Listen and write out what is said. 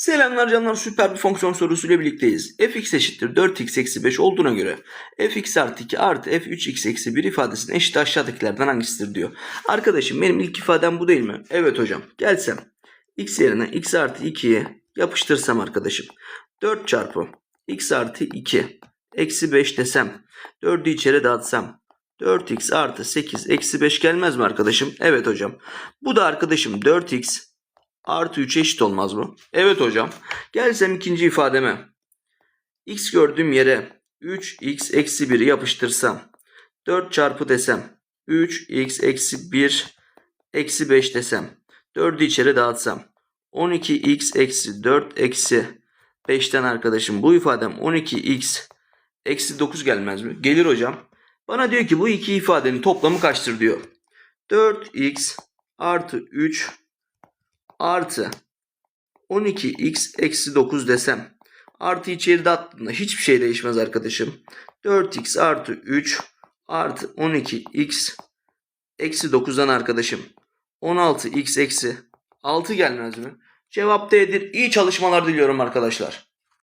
Selamlar canlar süper bir fonksiyon sorusuyla birlikteyiz. fx eşittir 4x eksi 5 olduğuna göre fx artı 2 artı f3x eksi 1 ifadesinin eşit aşağıdakilerden hangisidir diyor. Arkadaşım benim ilk ifadem bu değil mi? Evet hocam. Gelsem x yerine x artı 2'yi yapıştırsam arkadaşım. 4 çarpı x artı 2 eksi 5 desem 4'ü içeri dağıtsam 4x artı 8 eksi 5 gelmez mi arkadaşım? Evet hocam. Bu da arkadaşım 4x artı 3 eşit olmaz mı? Evet hocam. Gelsem ikinci ifademe. x gördüğüm yere 3x eksi 1'i yapıştırsam. 4 çarpı desem. 3x eksi 1 eksi 5 desem. 4'ü içeri dağıtsam. 12x eksi 4 eksi 5'ten arkadaşım bu ifadem 12x eksi 9 gelmez mi? Gelir hocam. Bana diyor ki bu iki ifadenin toplamı kaçtır diyor. 4x artı 3 artı 12x eksi 9 desem artı içeride attığımda hiçbir şey değişmez arkadaşım. 4x artı 3 artı 12x eksi 9'dan arkadaşım 16x eksi 6 gelmez mi? Cevap D'dir. İyi çalışmalar diliyorum arkadaşlar.